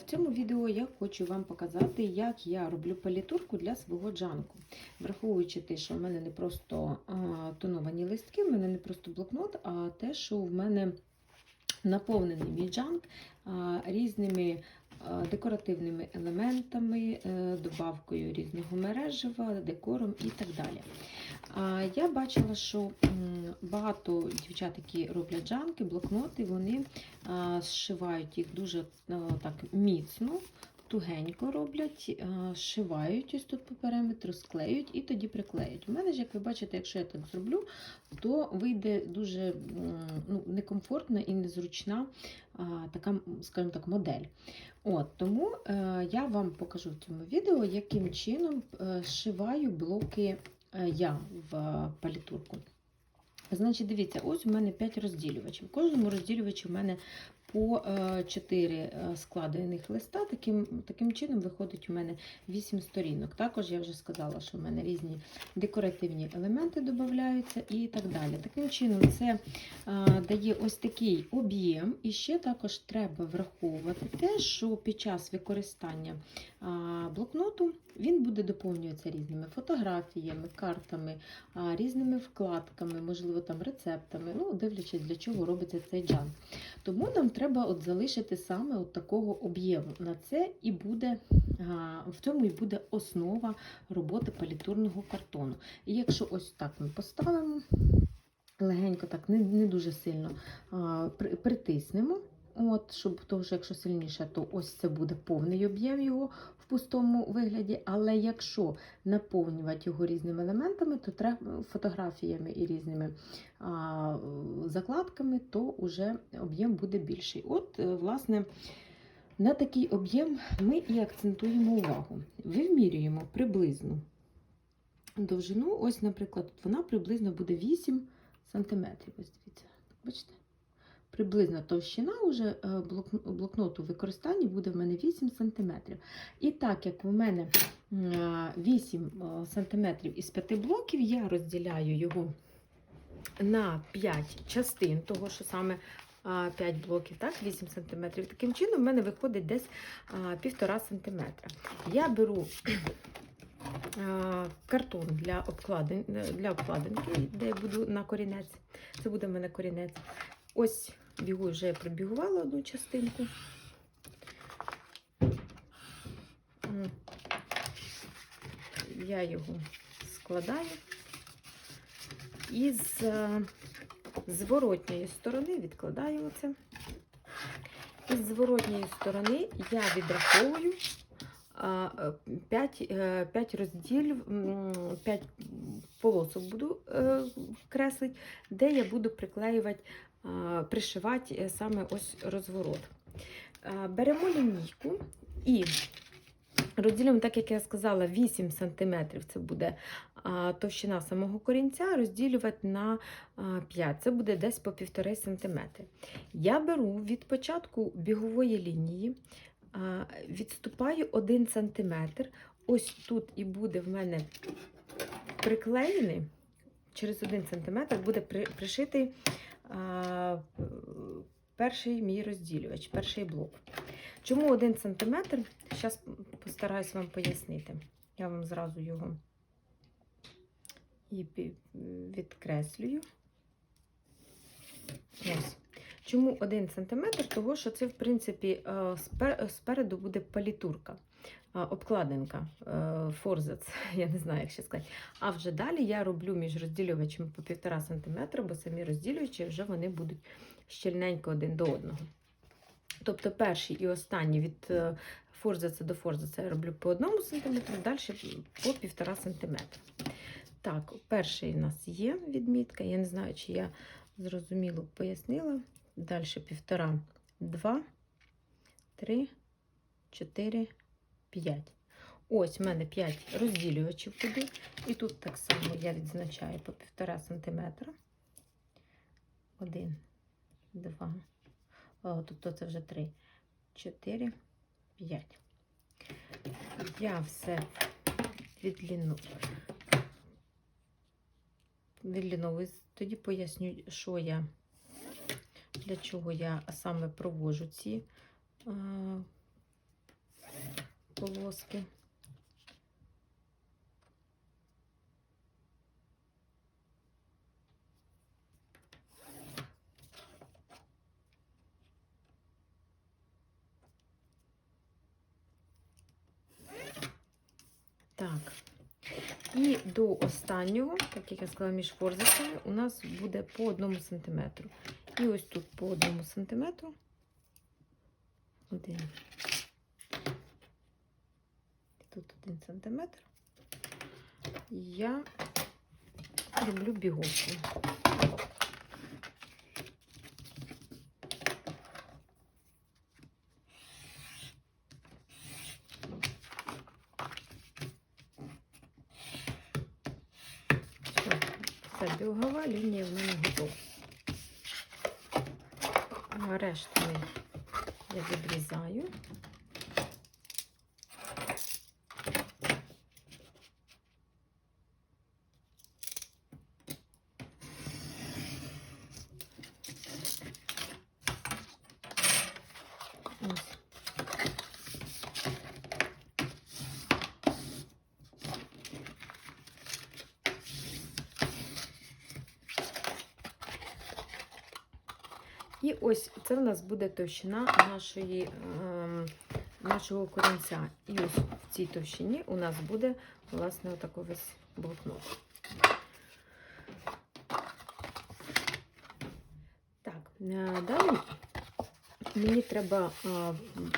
В цьому відео я хочу вам показати, як я роблю палітурку для свого джанку. Враховуючи те, що в мене не просто тоновані листки, в мене не просто блокнот, а те, що в мене наповнений мій джанк різними декоративними елементами, е, добавкою різного мережева, декором і так далі. Я бачила, що багато дівчат, які роблять джанки, блокноти, вони зшивають їх дуже так міцно, тугенько роблять, а, зшивають ось тут по периметру, склеють і тоді приклеють. У мене ж, як ви бачите, якщо я так зроблю, то вийде дуже ну, некомфортна і незручна така, скажімо так, модель. От, Тому е, я вам покажу в цьому відео, яким чином е, зшиваю блоки е, я в палітурку. Значить, дивіться, ось у мене 5 розділювачів. В кожному розділювачі у мене по 4 складених листа. Таким, таким чином виходить у мене 8 сторінок. Також я вже сказала, що в мене різні декоративні елементи додаються і так далі. Таким чином, це а, дає ось такий об'єм, і ще також треба враховувати те, що під час використання блокноту він буде доповнюватися різними фотографіями, картами, різними вкладками, можливо, там рецептами, ну, дивлячись, для чого робиться цей джан. Тому нам от залишити саме от такого об'єму. На це і буде, в цьому і буде основа роботи палітурного картону. І якщо ось так ми поставимо, легенько, так, не, не дуже сильно а, при- притиснемо. От, щоб то вже якщо сильніше, то ось це буде повний об'єм його в пустому вигляді. Але якщо наповнювати його різними елементами, то треба фотографіями і різними а, закладками, то вже об'єм буде більший. От, е, власне, на такий об'єм ми і акцентуємо увагу. Вимірюємо приблизну довжину. Ось, наприклад, вона приблизно буде 8 см. Ось дивіться, бачите? Приблизна товщина уже е, блокноту в використанні буде в мене 8 см. І так як в мене е, 8 см із 5 блоків, я розділяю його на 5 частин, того, що саме 5 блоків, так, 8 см. Таким чином, в мене виходить десь 1,5 см. Я беру картон для обкладин, для обкладинки, де я буду на корінець. Це буде в мене корінець. Ось бігу вже я пробігувала одну частинку. Я його складаю. І з е, зворотньої сторони відкладаю оце. І з зворотньої сторони я відраховую 5, 5 розділів, 5 полосок буду е, креслити, де я буду приклеювати, пришивати е, саме ось розворот. Беремо лінійку і розділимо, так як я сказала, 8 см це буде товщина самого корінця, розділювати на 5, це буде десь по 1,5 см. Я беру від початку бігової лінії, відступаю 1 см. Ось тут і буде в мене приклеєний, через 1 см буде при- пришитий перший мій розділювач, перший блок. Чому 1 см? Зараз постараюсь вам пояснити. Я вам зразу його і відкреслюю. Ось. Чому 1 см? Того, що це, в принципі, е, спереду буде палітурка, обкладинка, е, форзац, я не знаю, як ще сказати. А вже далі я роблю між розділювачами по 1,5 см, бо самі розділювачі вже вони будуть щільненько один до одного. Тобто перший і останній від е, форзаца до форзаца я роблю по 1 см, далі по 1,5 см. Так, перший у нас є відмітка. Я не знаю, чи я зрозуміло пояснила. Далі півтора, два, три, чотири, п'ять. Ось в мене 5 розділювачів туди. І тут так само я відзначаю по півтора сантиметра. Один, два. О, тобто це вже три, чотири, п'ять. Я все відліну. Відліновую. Тоді поясню, що я для чого я саме проводжу ці е, полоски. Так. І до останнього, так як я сказала, між форзицями, у нас буде по одному сантиметру. І ось тут по одному сантиметру. Один. Тут сантиметр. Я роблю біговку. Все, це білгова лінія в мене готова. А решту я відрізаю. Ось. І ось це в нас буде товщина нашої, ем, нашого корінця. І ось в цій товщині у нас буде, власне, отакий весь блокнот. Так, е, далі мені треба е,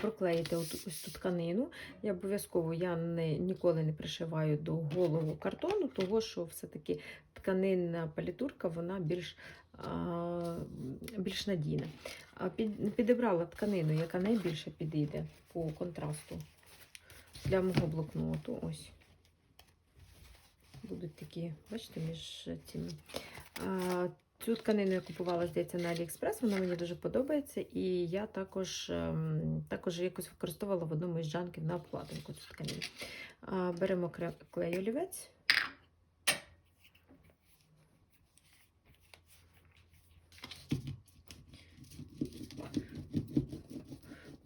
проклеїти от- ось цю тканину. Я обов'язково я не, ніколи не пришиваю до голову картону, того що все-таки тканинна палітурка вона більш, більш надійна. Підібрала тканину, яка найбільше підійде по контрасту для мого блокноту. Ось. Будуть такі, бачите, між цими. Цю тканину я купувала, здається, на Aliexpress, вона мені дуже подобається. І я також, ем, також якось використовувала в одному із джанків на обкладинку цю тканину. Беремо клей олівець.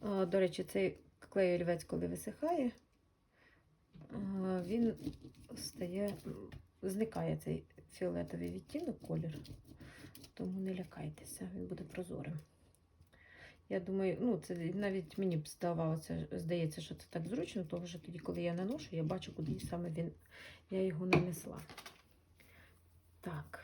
До речі, цей клей олівець, коли висихає, він стає, зникає цей фіолетовий відтінок, колір. Тому не лякайтеся, він буде прозорим. Я думаю, ну, це навіть мені б здавалося, здається, що це так зручно, тому що тоді, коли я наношу, я бачу, куди саме він, я його нанесла. Так.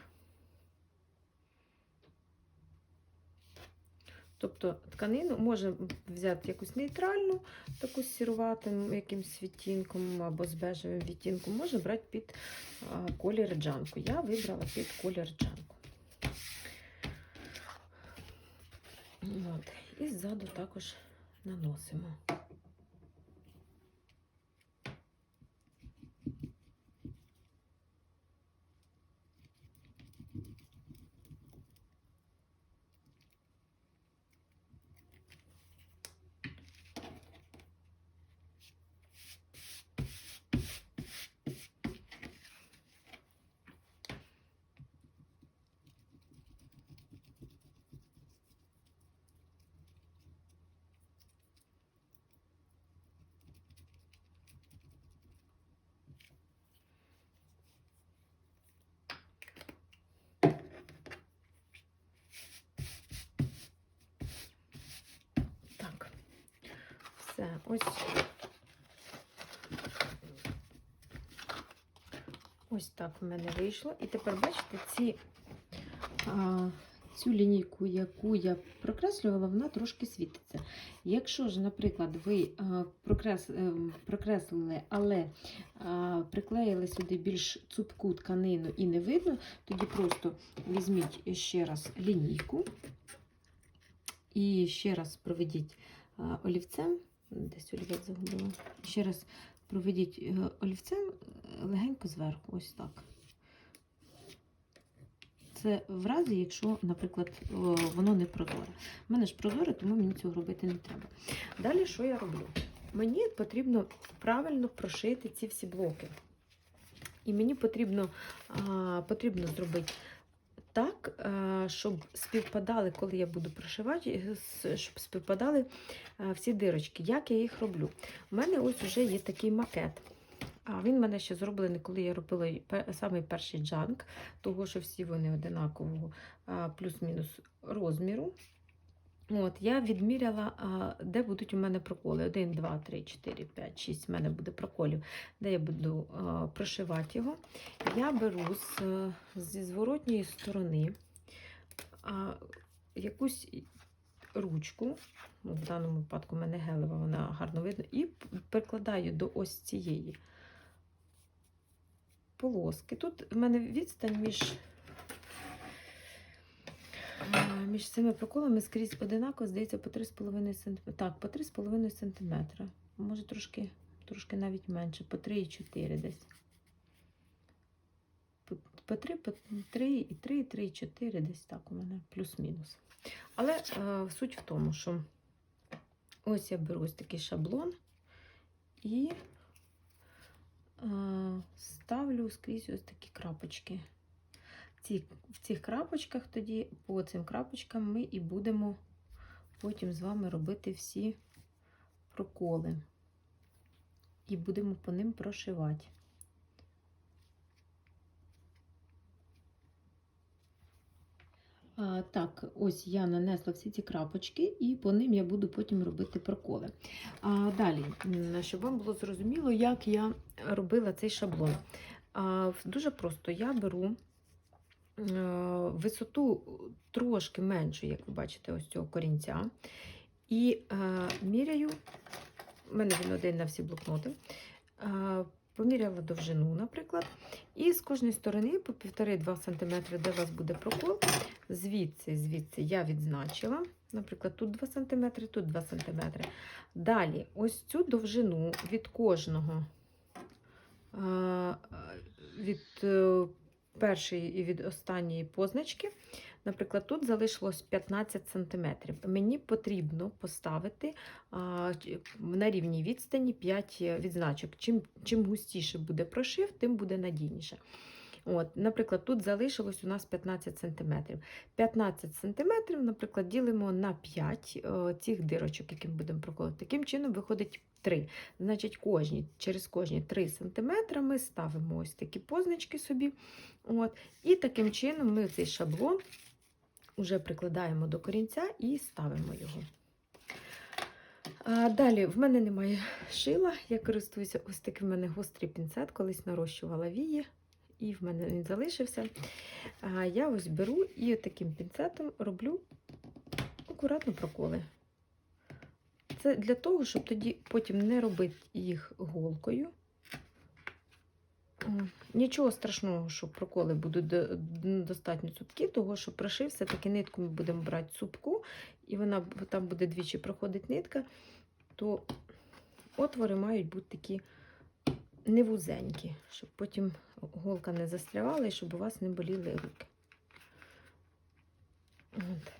Тобто тканину може взяти якусь нейтральну, таку з сіруватим якимсь відтінком або з бежевим відтінком, може брати під колір джанку. Я вибрала під колір джанку. От. І ззаду також наносимо. Так, все, ось. Ось так в мене вийшло. І тепер бачите, ці, а, цю лінійку, яку я прокреслювала, вона трошки світиться. Якщо ж, наприклад, ви а, прокрес, е, прокреслили, але а, приклеїли сюди більш цупку тканину і не видно, тоді просто візьміть ще раз лінійку і ще раз проведіть а, олівцем. Десь олівець загубила. Ще раз проведіть е, олівцем легенько зверху, ось так. Це в разі, якщо, наприклад, воно не прозоре. У мене ж прозоре, тому мені цього робити не треба. Далі що я роблю? Мені потрібно правильно прошити ці всі блоки. І мені потрібно, а, потрібно зробити так, е, щоб співпадали, коли я буду прошивати, е, щоб співпадали е, всі дирочки. Як я їх роблю? У мене ось вже є такий макет. А він в мене ще зроблений, коли я робила самий перший джанк, того що всі вони одинакового плюс-мінус розміру. От, я відміряла, де будуть у мене проколи. 1, 2, 3, 4, 5, 6 у мене буде проколів, де я буду прошивати його. Я беру з, е, зі зворотньої сторони якусь ручку, ну, в даному випадку в мене гелева, вона гарно видно, і прикладаю до ось цієї полоски. Тут в мене відстань між, а, між цими проколами скрізь одинаково, здається, по 3,5 см. Так, по 3,5 см. Може трошки, трошки навіть менше, по 3,4 десь. По, по 3, по 3, і 3, 3, 4, десь так у мене, плюс-мінус. Але е, суть в тому, що ось я беру ось такий шаблон і е, ставлю скрізь ось такі крапочки. Ці, в цих крапочках тоді, по цим крапочкам, ми і будемо потім з вами робити всі проколи. І будемо по ним прошивати. Так, ось я нанесла всі ці крапочки, і по ним я буду потім робити проколи. А, Далі, щоб вам було зрозуміло, як я робила цей шаблон. А, Дуже просто я беру висоту трошки меншу, як ви бачите, ось цього корінця. І е, міряю, в мене він один на всі блокноти. Е, поміряла довжину, наприклад. І з кожної сторони по 1,5-2 см, де у вас буде прокол, звідси, звідси я відзначила. Наприклад, тут 2 см, тут 2 см. Далі, ось цю довжину від кожного, е, від е, першої і від останньої позначки, наприклад, тут залишилось 15 см. Мені потрібно поставити на рівній відстані 5 відзначок. Чим, чим густіше буде прошив, тим буде надійніше. От, наприклад, тут залишилось у нас 15 см. 15 см, наприклад, ділимо на 5 е, цих дирочок, які ми будемо проколоти. Таким чином виходить 3. Значить, кожні, через кожні 3 см ми ставимо ось такі позначки собі. От, і таким чином ми цей шаблон вже прикладаємо до корінця і ставимо його. Далі, в мене немає шила, я користуюся ось таким в мене гострий пінцет, колись нарощувала вії, і в мене він залишився. Я ось беру і таким пінцетом роблю акуратно проколи. Це для того, щоб тоді потім не робити їх голкою. Нічого страшного, що проколи будуть достатньо цупкі, того що прошив, все-таки нитку ми будемо брати цупку, і вона там буде двічі проходить нитка, то отвори мають бути такі не вузенькі, щоб потім голка не застрявала і щоб у вас не боліли руки. От.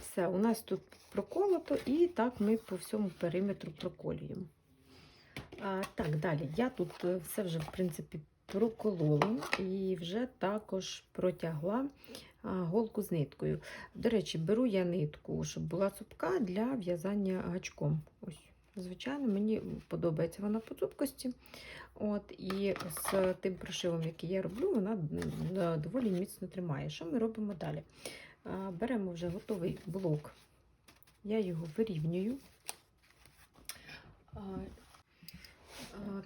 Все, у нас тут проколото, і так ми по всьому периметру проколюємо. А, так, далі. Я тут е, все вже, в принципі, проколола і вже також протягла голку з ниткою. До речі, беру я нитку, щоб була цупка для в'язання гачком. Ось, звичайно, мені подобається вона по цупкості. От, і з тим прошивом, який я роблю, вона доволі міцно тримає. Що ми робимо далі? Беремо вже готовий блок, я його вирівнюю.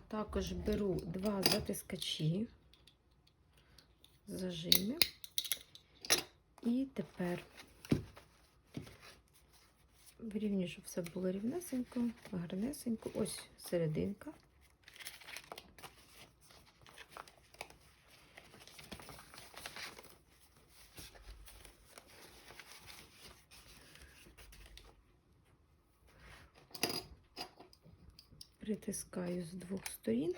Також беру два затискачі, зажими. І тепер вирівнюю, щоб все було рівнесенько, гарнесенько. Ось серединка. Притискаю з двох сторін.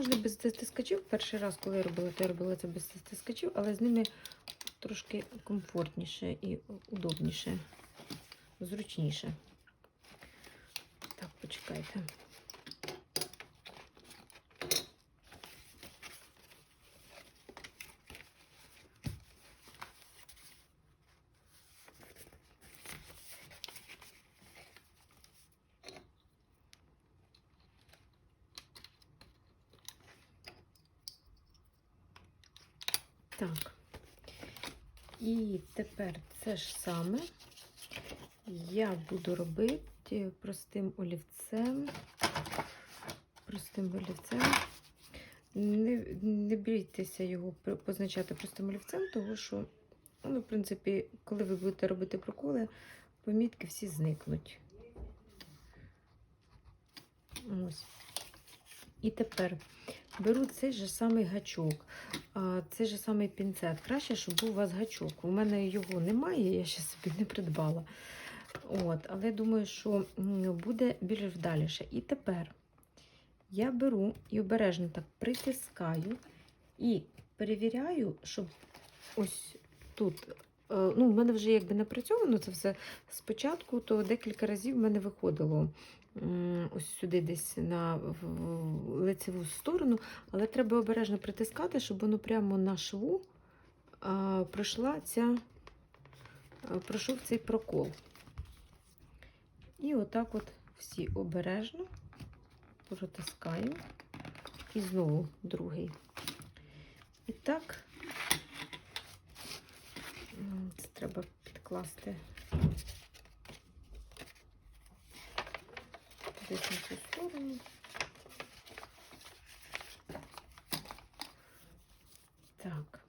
Можна без стискачів. Перший раз, коли я робила, то я робила це без стискачів, але з ними трошки комфортніше і удобніше, зручніше. Так, почекайте. Так. І тепер це ж саме я буду робити простим олівцем. Простим олівцем. Не, не бійтеся його позначати простим олівцем, тому що, ну, в принципі, коли ви будете робити проколи, помітки всі зникнуть. Ось. І тепер беру цей же самий гачок, цей же самий пінцет. Краще, щоб був у вас гачок. У мене його немає, я ще собі не придбала. От, але думаю, що буде більш вдаліше. І тепер я беру і обережно так притискаю і перевіряю, щоб ось тут. Е, Ну, в мене вже якби напрацьовано це все спочатку, то декілька разів в мене виходило ось сюди десь на лицеву сторону, але треба обережно притискати, щоб воно прямо на шву а, пройшла ця, а, пройшов цей прокол. І отак от всі обережно протискаємо. І знову другий. І так, це треба підкласти десь на цю сторону. Так.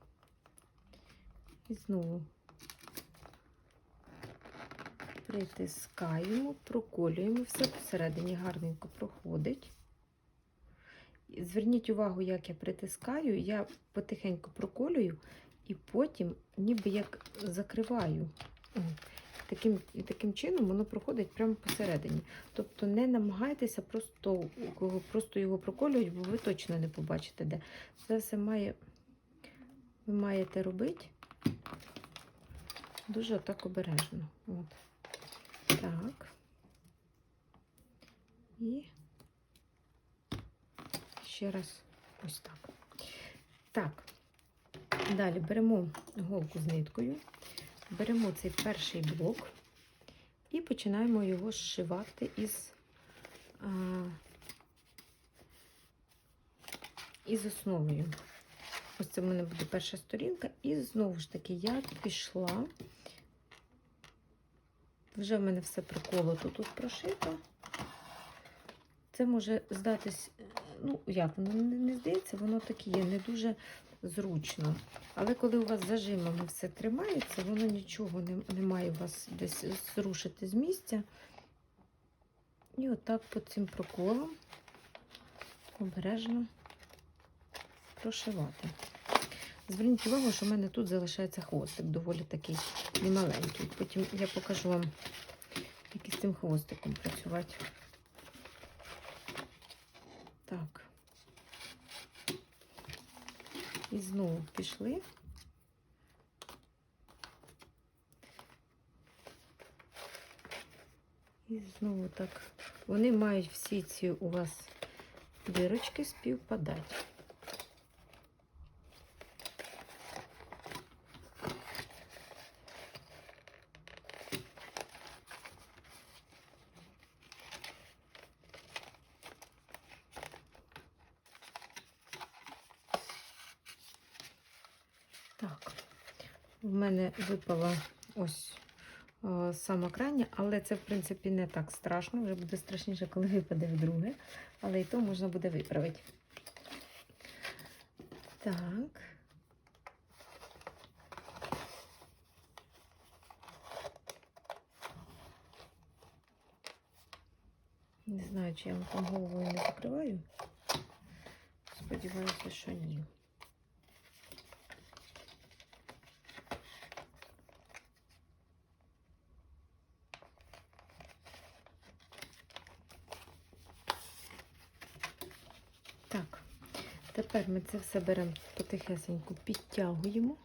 І знову притискаємо, проколюємо, все посередині гарненько проходить. Зверніть увагу, як я притискаю, я потихеньку проколюю і потім ніби як закриваю. Таким, таким чином воно проходить прямо посередині. Тобто не намагайтеся просто, просто його проколювати, бо ви точно не побачите, де. Це все має, ви маєте робити дуже так обережно. От. Так. І ще раз ось так. Так. Далі беремо голку з ниткою, беремо цей перший блок і починаємо його зшивати із, а, із основою. Ось це в мене буде перша сторінка. І знову ж таки я пішла. Вже в мене все приколото тут прошито. Це може здатись, ну, як, воно не здається, воно таке є, не дуже зручно. Але коли у вас зажимами все тримається, воно нічого не, не має вас десь зрушити з місця. І отак по цим проколам обережно прошивати. Зверніть увагу, що в мене тут залишається хвостик, доволі такий немаленький. Потім я покажу вам, як із цим хвостиком працювати. Так. І знову пішли. І знову так. Вони мають всі ці у вас дирочки співпадати. Так, в випала ось о, сама крайня, але це, в принципі, не так страшно. Вже буде страшніше, коли випаде вдруге. Але і то можна буде виправити. Так. Не знаю, чи я вам там головою не закриваю. Сподіваюся, що ні. Тепер ми це все беремо потихесеньку, підтягуємо.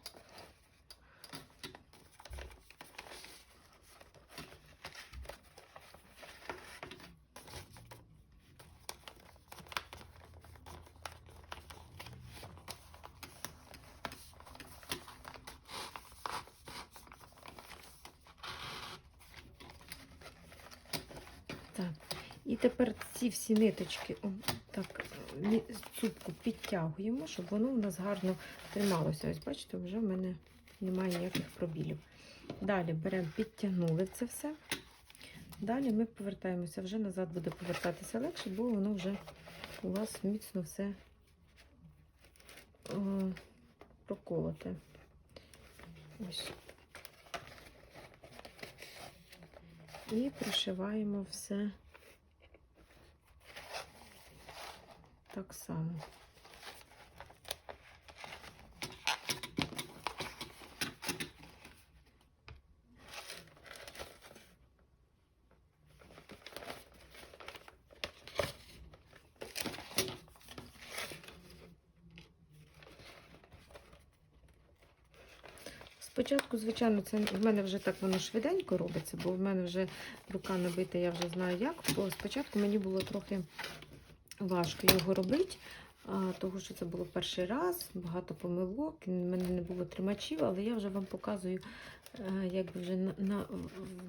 Так, і тепер ці всі ниточки цупку підтягуємо, щоб воно у нас гарно трималося. Ось бачите, вже в мене немає ніяких пробілів. Далі беремо, підтягнули це все. Далі ми повертаємося, вже назад буде повертатися легше, бо воно вже у вас міцно все е, проколоте. Ось. І пришиваємо все так само. Спочатку, звичайно, це в мене вже так воно швиденько робиться, бо в мене вже рука набита, я вже знаю як. Спочатку мені було трохи важко його робити, тому що це було перший раз, багато помилок, в мене не було тримачів, але я вже вам показую е, якби вже на, на,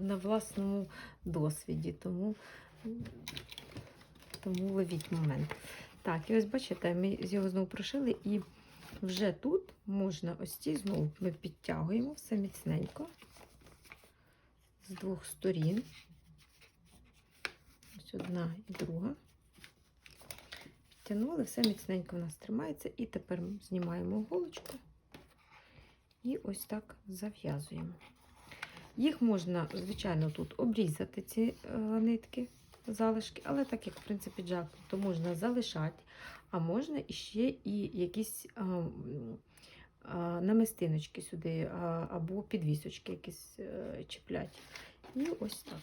на власному досвіді. Тому, тому ловіть момент. Так, і ось бачите, ми його знову прошили і вже тут можна ось ці знову ми підтягуємо все міцненько з двох сторін. Ось одна і друга. Підтягнули, все міцненько у нас тримається. І тепер знімаємо голочку і ось так зав'язуємо. Їх можна, звичайно, тут обрізати, ці е, нитки, залишки, але так як, в принципі, джак, то можна залишати, а можна іще і якісь а, м, а, намистиночки сюди, а, або підвісочки якісь е, чіплять. І ось так.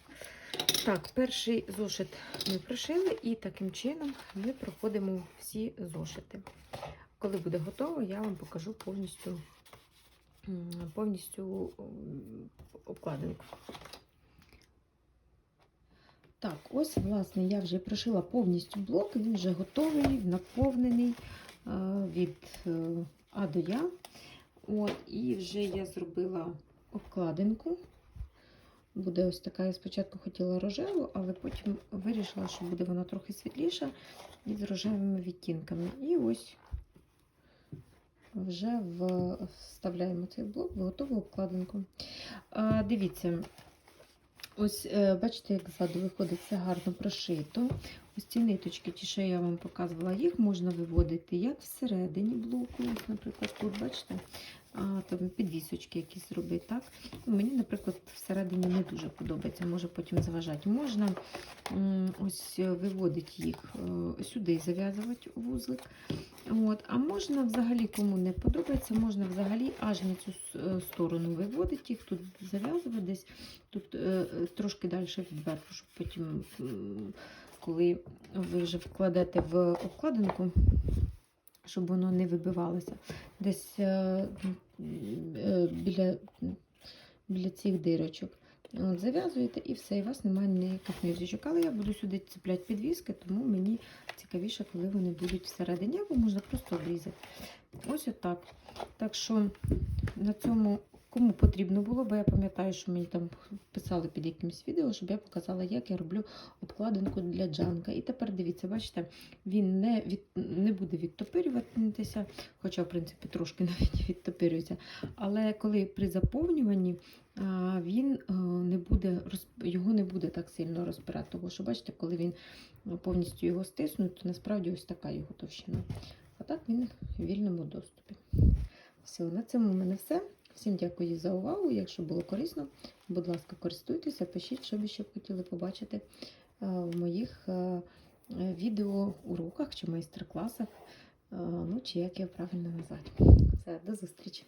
Так, перший зошит ми пришили, і таким чином ми проходимо всі зошити. Коли буде готово, я вам покажу повністю, повністю обкладинку. Так, ось, власне, я вже пришила повністю блок, він вже готовий, наповнений від е, А до Я. От, і вже я зробила обкладинку. Буде ось така, я спочатку хотіла рожеву, але потім вирішила, що буде вона трохи світліша і з рожевими відтінками. І ось вже вставляємо цей блок в готову обкладинку. А, дивіться, ось е, бачите, як ззаду виходить все гарно прошито. Ось ці ниточки, ті, що я вам показувала, їх можна виводити як всередині блоку, наприклад, тут, бачите, там підвісочки якісь зробити. так. Ну, Мені, наприклад, всередині не дуже подобається, може потім заважати. Можна ось виводити їх е, сюди, зав'язувати вузлик. От. А можна взагалі, кому не подобається, можна взагалі аж на цю е, сторону виводити їх, тут зав'язувати десь, тут е, трошки далі відверху, щоб потім, коли ви вже вкладете в обкладинку, щоб воно не вибивалося. Десь е, е, біля, біля цих дирочок. От, зав'язуєте і все, і у вас немає ніяких ниточок. Але я буду сюди цепляти підвіски, тому мені цікавіше, коли вони будуть всередині, або можна просто обрізати. Ось отак. Так що на цьому, кому потрібно було, бо я пам'ятаю, що мені там писали під якимось відео, щоб я показала, як я роблю обкладинку для джанка. І тепер дивіться, бачите, він не, від, не буде відтопирюватися, хоча, в принципі, трошки навіть відтопирюється. Але коли при заповнюванні він не буде, його не буде так сильно розпирати. Тому що, бачите, коли він повністю його стиснуть, то насправді ось така його товщина. А так він в вільному доступі. Все, на цьому в мене все. Всім дякую за увагу. Якщо було корисно, будь ласка, користуйтеся, пишіть, що ви ще б хотіли побачити е, в моїх відео е, відеоуроках чи майстер-класах, е, ну чи як його правильно назвати. Все, до зустрічі!